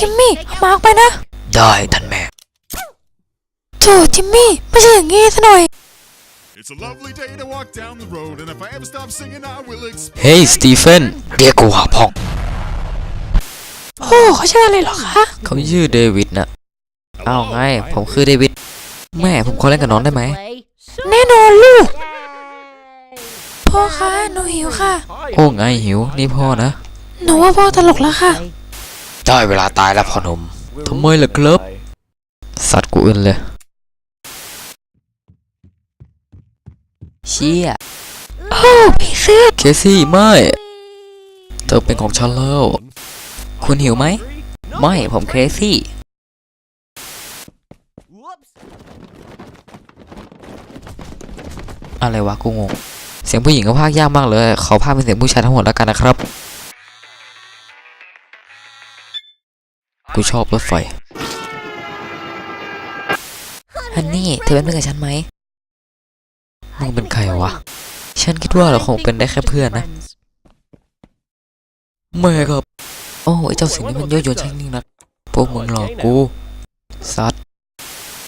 จิมมี่เอามาร์กไปนะ ได้ท่านแม่โถจิมมี่ไม่ใช่อย่างงี้ซะหน่อย It's a lovely day to walk down the road, and if I ever stop singing, I will explode. เฮ้ยสตีเฟนเรียกกูหาพ่องโอ้เขาชื่ออะไรเหรอคะเขาชื่อเดวิดนะอ้าวไง ผมคือเดวิดแม่ผมขอเล่นกับน้องได้ไหม แน่นอนลูก พ่อคะหนูหิวค่ะ โอ้ไงหิวนี่พ่อนะ หนูว่าพ่อตลกแล้วค่ะ ได้เวลาตายแล้วพ่อหนุ่มทำไมล่ะครับ สัตว์กูอื่นเลย เชี่ยโอ้ผีเสื้อเคซี่ไม่ เธอเป็นของฉันแล้ว คุณหิวไหม ไม่ ผมเคซี่ อะไรวะกูงง เสียงผู้หญิงก็พากยากมากเลย ขอพากเป็นเสียงผู้ชายทั้งหมดแล้วกันนะครับ กูชอบรถไฟฮันนี่ เธอเป็นเพื่อนกับฉันไหมมึงเป็นใครวะ ฉันคิดว่าเราคงเป็นได้แค่เพื่อนนะไม่ครับ โอ้ไอเจ้าสิ่งนี้มันยั่วยวนฉันจริงนะพวกมึงหลอกกู ซัด